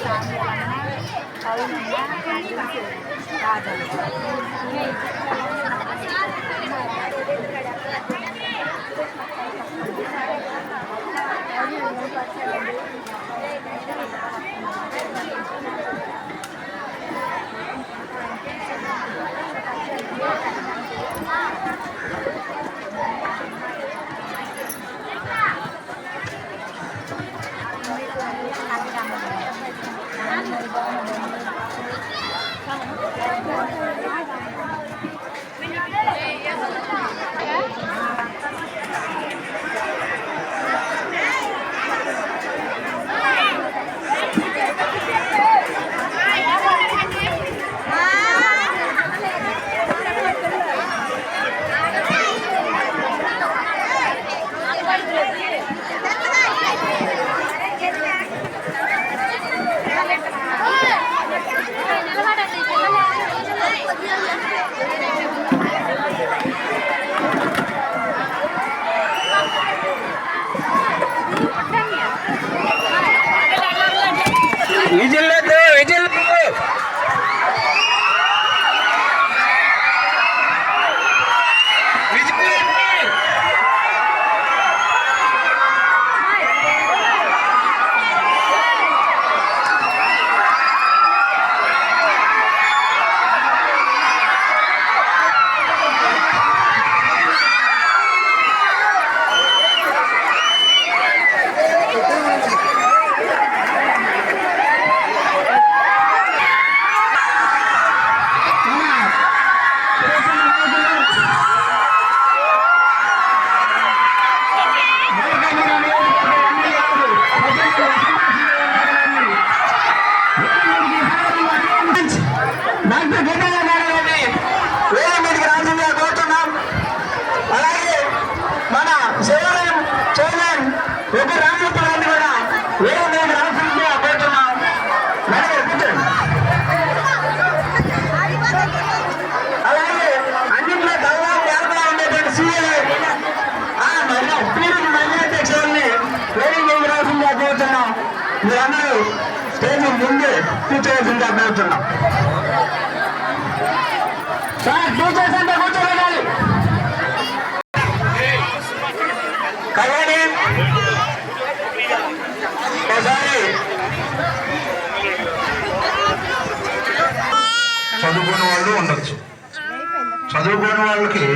Tahun ini akan. విజిల్లేదు whistle chairman Reddy Ramamurthy కూడా వేరే మీదకి రాసింది అలాగే అన్నింటిలో దాదాపు ఏర్పడా ఉండేటువంటి సీఏ ఆ మహిళా అధ్యక్షుల్ని వేరే మీదకి రావాల్సిందిగా కోరుతున్నాం మీరందరూ స్టేజ్ ముందే కూర్చోవలసింది అభ్యర్థున్నాం చదువుకోని వాళ్ళు ఉండొచ్చు. చదువుకోని వాళ్ళకి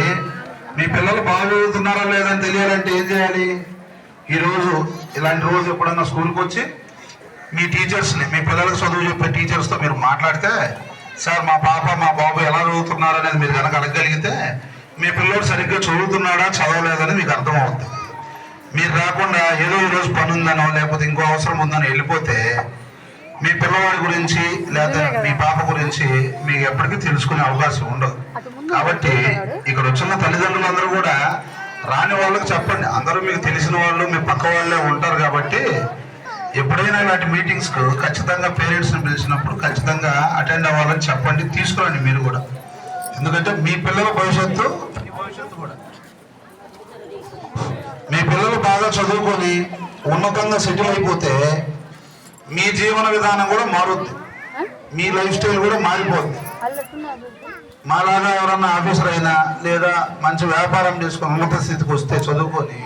మీ పిల్లలు బాగా చదువుతున్నారా లేదని తెలియాలంటే ఏం చేయాలి? ఈరోజు ఇలాంటి రోజు ఎప్పుడన్నా స్కూల్కి వచ్చి మీ టీచర్స్ని మీ పిల్లలకు చదువు చెప్పే టీచర్స్తో మీరు మాట్లాడితే సార్ మా పాప మా బాబు ఎలా చదువుతున్నారు అనేది మీరు కనుక అడగగలిగితే మీ పిల్లోడు సరిగ్గా చదువుతున్నాడా చదవలేదని మీకు అర్థమవుతుంది. మీరు రాకుండా ఏదో ఈరోజు పని ఉందనో లేకపోతే ఇంకో అవసరం ఉందని వెళ్ళిపోతే మీ పిల్లవాడి గురించి లేదా మీ పాప గురించి మీకు ఎప్పటికీ తెలుసుకునే అవకాశం ఉండదు. కాబట్టి ఇక్కడ వచ్చిన తల్లిదండ్రులందరూ కూడా రాని వాళ్ళకి చెప్పండి. అందరూ మీకు తెలిసిన వాళ్ళు మీ పక్క వాళ్ళే ఉంటారు కాబట్టి ఎప్పుడైనా ఇలాంటి మీటింగ్స్కు ఖచ్చితంగా పేరెంట్స్ని పిలిచినప్పుడు ఖచ్చితంగా అటెండ్ అవ్వాలని చెప్పండి. తీసుకురండి మీరు కూడా. ఎందుకంటే మీ పిల్లల భవిష్యత్తు కూడా మీ పిల్లలు బాగా చదువుకొని ఉన్నతంగా సెటిల్ అయిపోతే మీ జీవన విధానం కూడా మారుద్ది. మీ లైఫ్ స్టైల్ కూడా మారిపోద్ది. మాలాగా ఎవరన్నా ఆఫీసర్ అయినా లేదా మంచి వ్యాపారం చేసుకొని ఉన్నత స్థితికి వస్తే చదువుకొని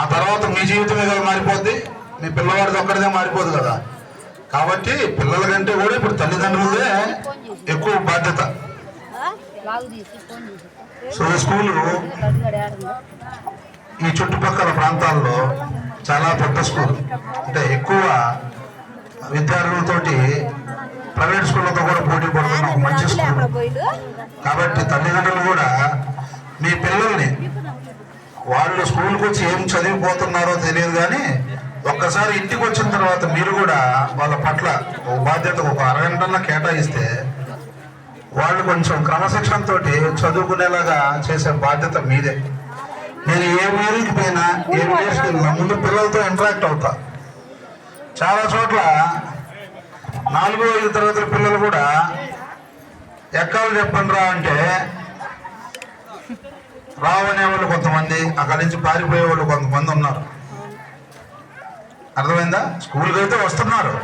ఆ తర్వాత మీ జీవితమే కదా మారిపోద్ది. మీ పిల్లవాడిది ఒక్కడిదే మారిపోదు కదా. కాబట్టి పిల్లల కంటే కూడా ఇప్పుడు తల్లిదండ్రులదే ఎక్కువ బాధ్యత. సో ఈ స్కూలు ఈ చుట్టుపక్కల ప్రాంతాల్లో చాలా పెద్ద స్కూల్. అంటే ఎక్కువ విద్యార్థులతోటి ప్రైవేట్ స్కూళ్ళతో కూడా పోటీ పడుతున్న ఒక మంచి స్కూల్. కాబట్టి తల్లిదండ్రులు కూడా మీ పిల్లల్ని వాళ్ళు స్కూల్కి వచ్చి ఏం చదివిపోతున్నారో తెలియదు కానీ ఒక్కసారి ఇంటికి వచ్చిన తర్వాత మీరు కూడా వాళ్ళ పట్ల ఒక బాధ్యత ఒక అరగంటన్నా కేటాయిస్తే వాళ్ళు కొంచెం క్రమశిక్షణతో చదువుకునేలాగా చేసే బాధ్యత మీదే. నేను ఏ ఊరికి పోయినా ఏ వెళ్ళినా ముందు పిల్లలతో ఇంటరాక్ట్ అవుతా. చాలా చోట్ల నాలుగో ఐదు తరగతుల పిల్లలు కూడా ఎక్కాలు చెప్పండి రా అంటే రావనే వాళ్ళు కొంతమంది అక్కడి నుంచి పారిపోయే వాళ్ళు కొంతమంది ఉన్నారు. అర్థమైందా? స్కూల్కి అయితే వస్తున్నారు.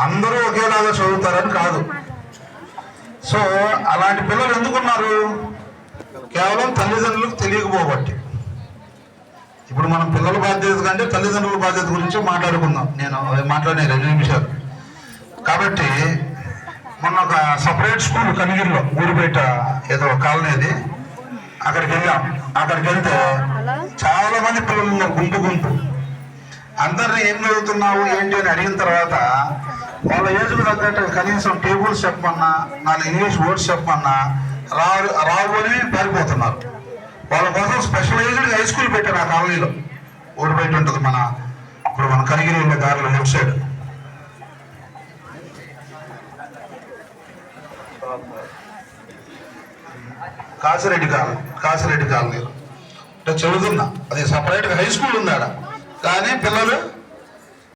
అందరూ ఒకేలాగా చదువుతారని కాదు. సో అలాంటి పిల్లలు ఎందుకున్నారు? కేవలం తల్లిదండ్రులకు తెలియకపోబట్టి ఇప్పుడు మనం పిల్లల బాధ్యత కంటే తల్లిదండ్రుల బాధ్యత గురించి మాట్లాడుకుందాం. నేను మాట్లాడే రెండు నిమిషాలు. కాబట్టి మొన్న ఒక సపరేట్ స్కూల్ కనిగిరిలో ఊరిపేట ఏదో ఒక కాలనీ అది. అక్కడికి వెళ్ళాం. అక్కడికి వెళ్తే చాలా మంది పిల్లలు ఉన్నారు గుంపు గుంపు. అందరిని ఏం చదువుతున్నావు ఏంటి అని అడిగిన తర్వాత వాళ్ళ ఏజ్కు తగ్గట్టు కనీసం టేబుల్స్ చెప్పమన్నా నాలుగు ఇంగ్లీష్ వర్డ్స్ చెప్పమన్నా రావు రావు అని పారిపోతున్నారు. వాళ్ళ కోసం స్పెషలైజ్డ్ హై స్కూల్ పెట్టారు ఆ కాలనీలో. ఊరు బయట ఉంటుంది మన ఇప్పుడు మన కనిగిరి ఉండే దారిలో left side. Kasireddy colony Kasireddy కాలనీలో. అంటే చదువుతున్నా అది సపరేట్గా హై స్కూల్ ఉంది ఆడ. కానీ పిల్లలు